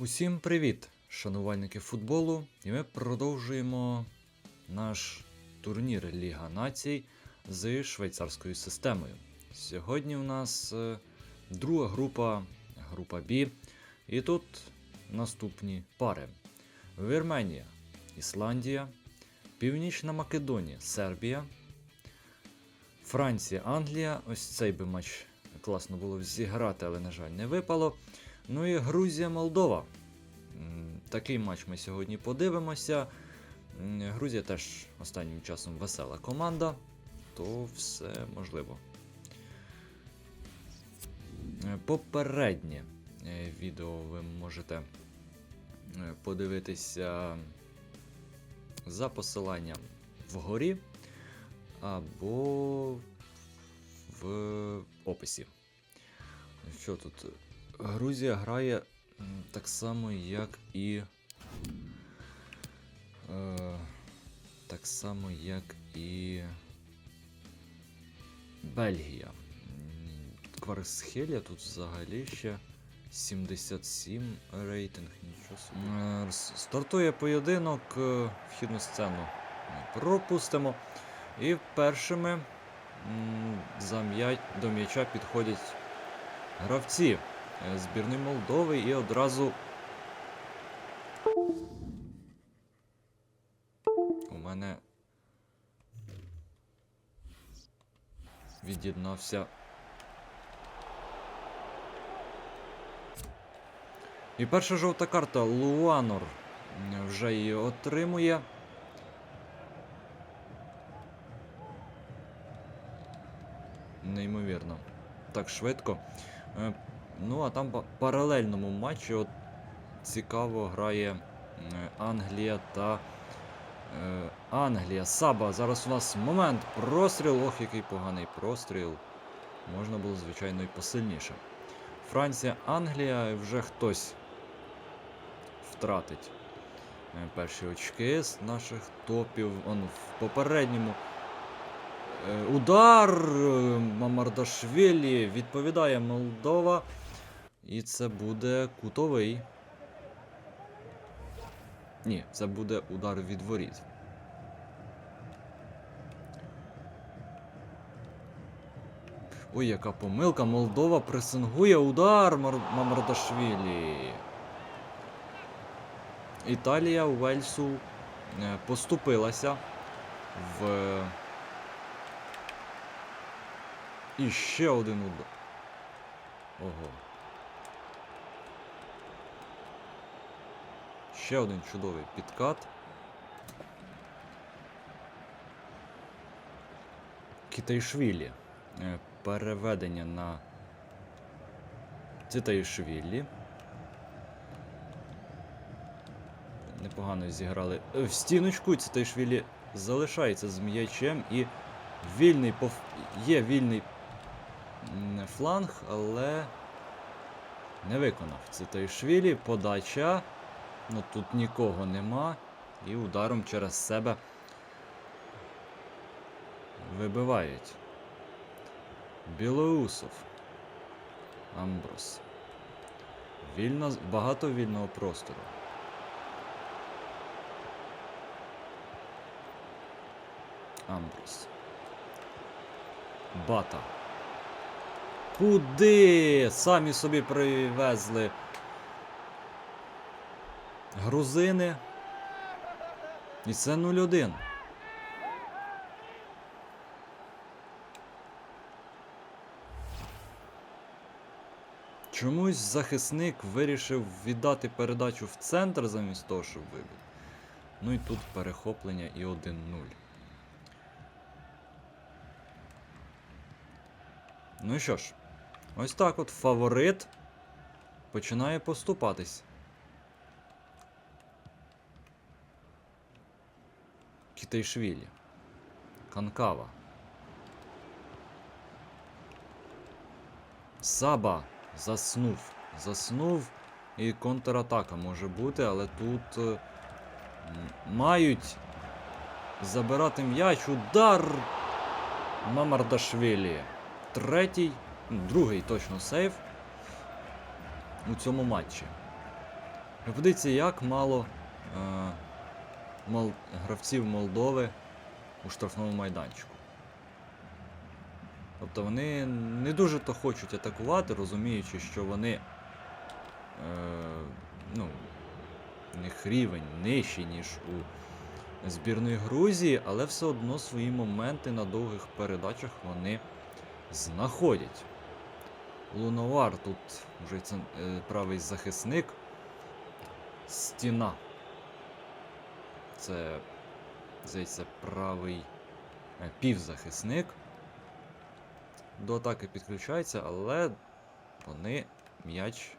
Усім привіт, шанувальники футболу, і ми продовжуємо наш турнір Ліга Націй з швейцарською системою. Сьогодні у нас е, друга група, група Б, і тут наступні пари: Вірменія, Ісландія, Північна Македонія, Сербія, Франція, Англія. Ось цей би матч класно було зіграти, але, на жаль, не випало. Ну і Грузія, Молдова. Такий матч ми сьогодні подивимося. Грузія теж останнім часом весела команда, то все можливо. Е, Попереднє е, відео ви можете е, подивитися за посиланням вгорі або в описі. Що тут? Грузія грає так само, як і. Е, так само, як і. Бельгія. Кварсхелія тут взагалі ще 77 рейтинг, нічого собі. Е, Стартує поєдинок, е, вхідну сцену ми пропустимо. І першими за до м'яча підходять гравці збірної Молдови і одразу. У мене від'єднався. І перша жовта карта Луанор вже її отримує. Неймовірно. Так швидко. Ну, а там по паралельному матчі от, цікаво грає Англія та е, Англія. Саба. Зараз у нас момент. Простріл. Ох, який поганий простріл. Можна було, звичайно, і посильніше. Франція, Англія, вже хтось втратить е, перші очки з наших топів. Он в попередньому. Е, Удар е, Мамардашвілі відповідає Молдова. І це буде кутовий. Ні, це буде удар від воріт. Ой, яка помилка. Молдова пресингує удар Мар... Мамардашвілі. Італія Уельсу е, поступилася в. І ще один удар. Ого. Ще один чудовий підкат. Китайшвілі. Е, Переведення на Цитайшвілі. Непогано зіграли в стіночку. Цитайшвілі залишається з м'ячем і вільний пов... є вільний фланг, але не виконав. Цитайшвілі, подача. Ну тут нікого нема. І ударом через себе вибивають. Білоусов. Амброс. Вільно, багато вільного простору. Амброс. Бата. Куди? Самі собі привезли. Грузини. І це 0-1. Чомусь захисник вирішив віддати передачу в центр замість того, щоб вибити. Ну і тут перехоплення і 1-0. Ну і що ж, ось так от фаворит починає поступатись. Кітайшвілі. Канкава. Саба заснув. Заснув і контратака може бути, але тут е, мають забирати м'яч. Удар Мамардашвілі. Третій, другий точно сейв у цьому матчі. Подивіться, як мало е, гравців Молдови у штрафному майданчику. Тобто вони не дуже то хочуть атакувати, розуміючи, що вони. Е, ну, у них рівень нижчий, ніж у збірної Грузії, але все одно свої моменти на довгих передачах вони знаходять. Луновар тут вже е, правий захисник. Стіна. Це, здається, правий е, півзахисник. До атаки підключається, але вони м'яч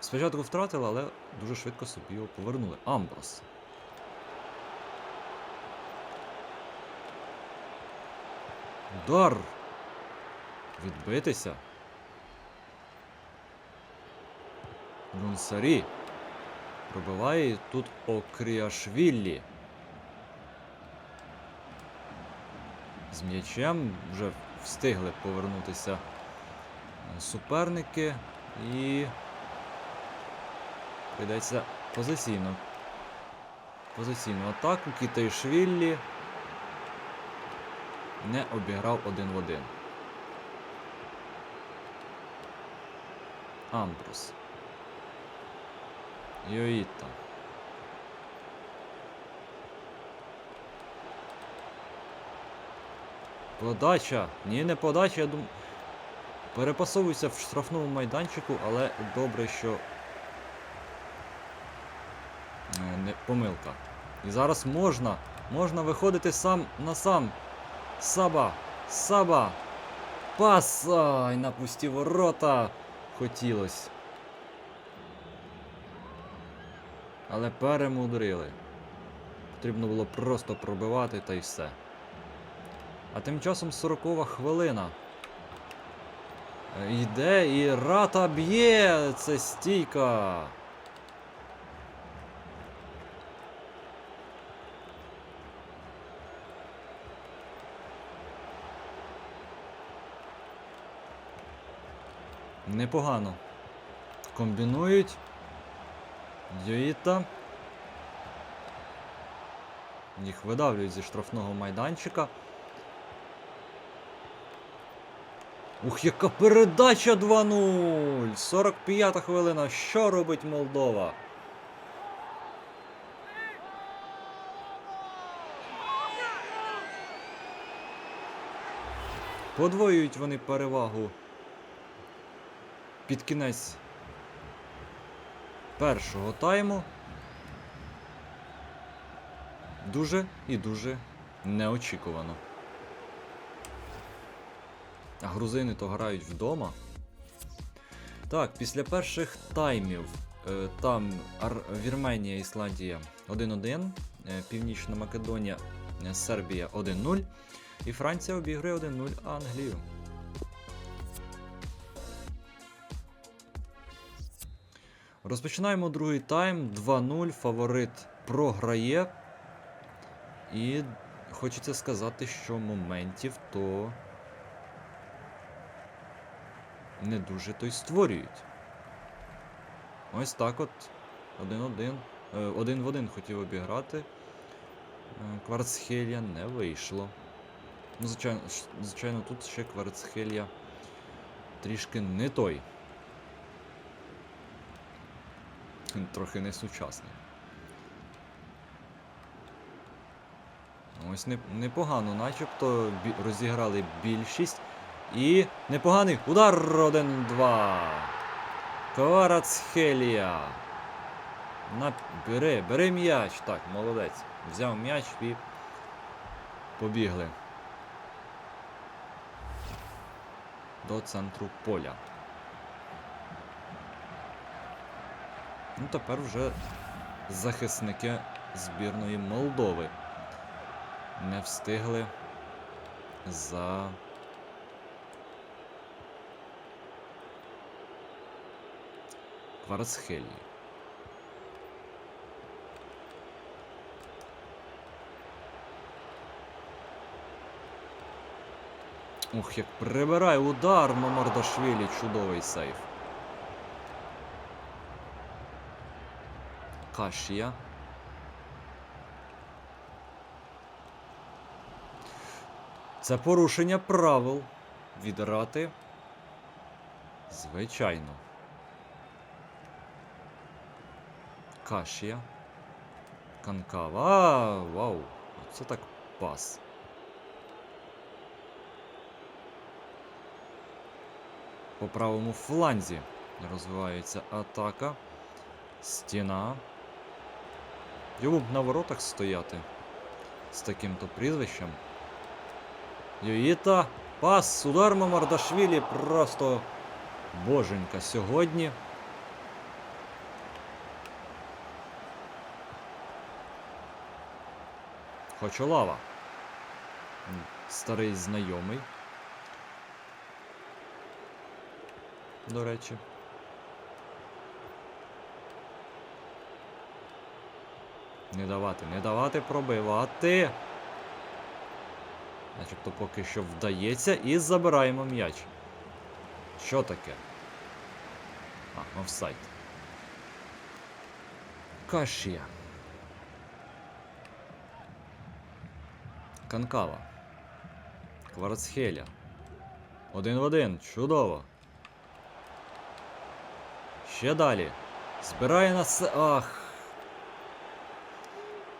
спочатку втратили, але дуже швидко собі його повернули. Амброс. Удар! Відбитися. Гунсарі. Пробиває і тут Окріашвіллі. З м'ячем вже встигли повернутися е, суперники і прийдеться позиційно. Позиційну атаку Кітайшвіллі не обіграв один в один. Амбрус. Йоїта. Подача. Ні, не подача, я думаю. Перепасовуюся в штрафному майданчику, але добре, що. Е, Не, помилка. І зараз можна. Можна виходити сам на сам. Саба. Саба. Пас! Ай, на ворота. Хотілось. Але перемудрили. Потрібно було просто пробивати та й все. А тим часом 40 хвилина. Е, Йде і рата б'є! Це стійка. Непогано. Комбінують. Йоїта. Їх видавлюють зі штрафного майданчика. Ух, яка передача 2-0! 45 хвилина. Що робить Молдова? Подвоюють вони перевагу під кінець першого тайму. Дуже і дуже неочікувано. А грузини то грають вдома. Так, після перших таймів е, там Вірменія, Ісландія 1-1, е, Північна Македонія, е, Сербія 1-0. І Франція обігрує 1-0 Англію. Розпочинаємо другий тайм. 2-0. Фаворит програє. І хочеться сказати, що моментів то не дуже то й створюють. Ось так от. 1-1. Е, Один в один хотів обіграти. Е, Кварцхелія не вийшло. Ну, звичайно, звичайно, тут ще Кварцхелія трішки не той. Він Трохи не сучасний. Ось непогано, начебто розіграли більшість. І непоганий удар 1-2. Кварацхелія. На, бери, бери м'яч. Так, молодець. Взяв м'яч і побігли. До центру поля. Ну, тепер вже захисники збірної Молдови не встигли за. Кварцхелі. Ух, як прибирає удар Мамардашвілі, чудовий сейф. Кашія. Це порушення правил від Рати. Звичайно. Кашія. Канкава. А, вау. Це так пас. По правому фланзі розвивається атака. Стіна. Йому б на воротах стояти з таким-то прізвищем. Юїта. Пас. Удар Мамардашвілі. Просто боженька сьогодні. Хочолава. Старий знайомий. До речі. Не давати, не давати пробивати. Начебто поки що вдається і забираємо м'яч. Що таке? А, офсайд. Кашія. Канкава. Кварцхеля. Один в один. Чудово. Ще далі. Збирає на се. Ах.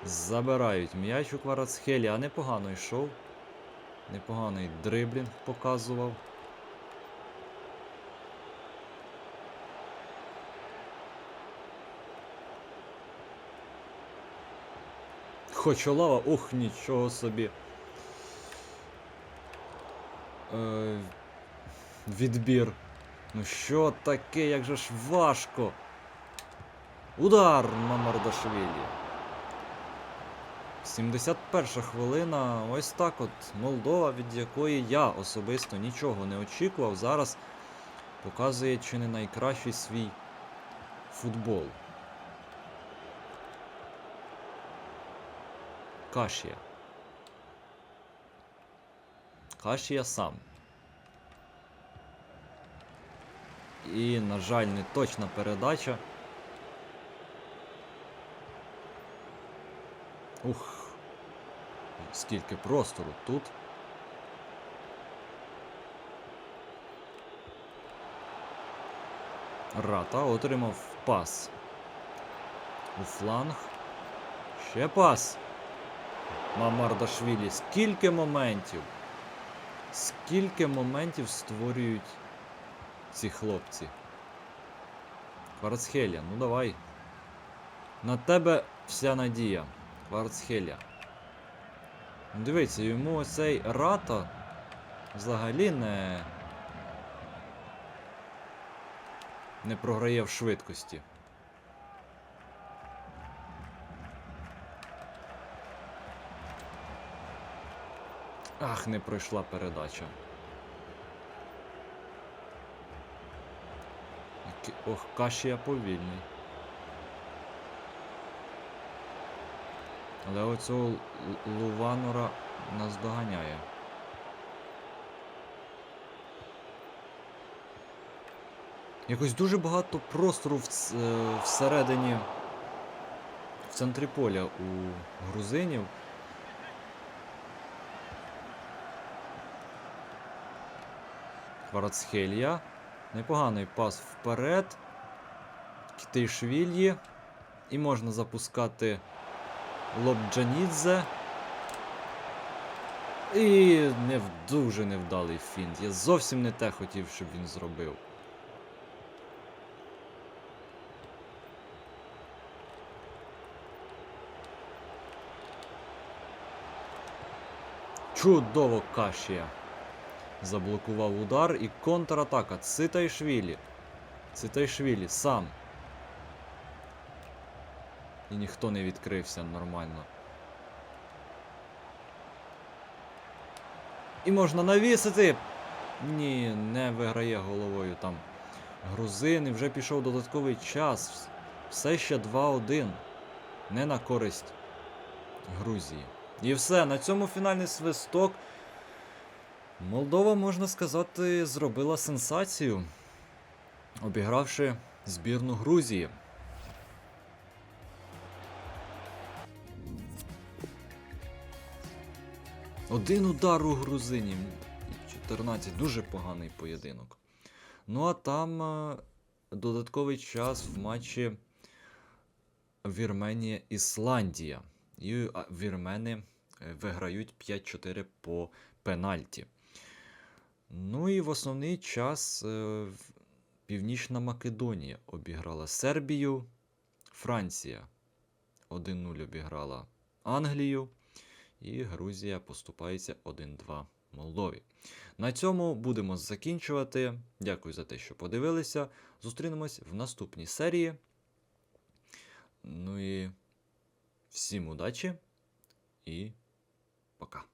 Забирають м'яч у Кварацхелі, а непогано йшов. Непоганий дриблінг показував. Хочолава, ух, нічого собі. Е, відбір. Ну що таке, як же ж важко. Удар на Мардашвілі. 71 хвилина. Ось так от Молдова, від якої я особисто нічого не очікував, зараз показує чи не найкращий свій футбол. Кашія. Кашія сам. І, на жаль, не точна передача. Ух. Скільки простору тут. Рата отримав пас. У фланг. Ще пас. Мамардашвілі. Скільки моментів. Скільки моментів створюють ці хлопці. Кварцхеля, ну давай. На тебе вся надія. Кварцхеля. Ну, Дивіться, йому оцей рата взагалі не. не програє в швидкості. Ах, не пройшла передача. Ох, Кашія повільний. Але оцього Луванора нас доганяє. Якось дуже багато простору е, всередині, в центрі поля у грузинів. Кварацхелія. Непоганий пас вперед. Кітейшвілі. І можна запускати Лобджанідзе. І не дуже невдалий фінт. Я зовсім не те хотів, щоб він зробив. Чудово Кашія. Заблокував удар і контратака. Цитайшвілі. Цитайшвілі сам. І ніхто не відкрився нормально. І можна навісити. Ні, не виграє головою там. Грузин і вже пішов додатковий час. Все ще 2-1. Не на користь Грузії. І все, на цьому фінальний свисток. Молдова, можна сказати, зробила сенсацію, обігравши збірну Грузії. Один удар у грузинів. 14. Дуже поганий поєдинок. Ну а там е, додатковий час в матчі Вірменія-Ісландія. І вірмени е, виграють 5-4 по пенальті. Ну і в основний час е, Північна Македонія обіграла Сербію, Франція 1-0 обіграла Англію. І Грузія поступається 1-2 Молдові. На цьому будемо закінчувати. Дякую за те, що подивилися. Зустрінемось в наступній серії. Ну і всім удачі і пока.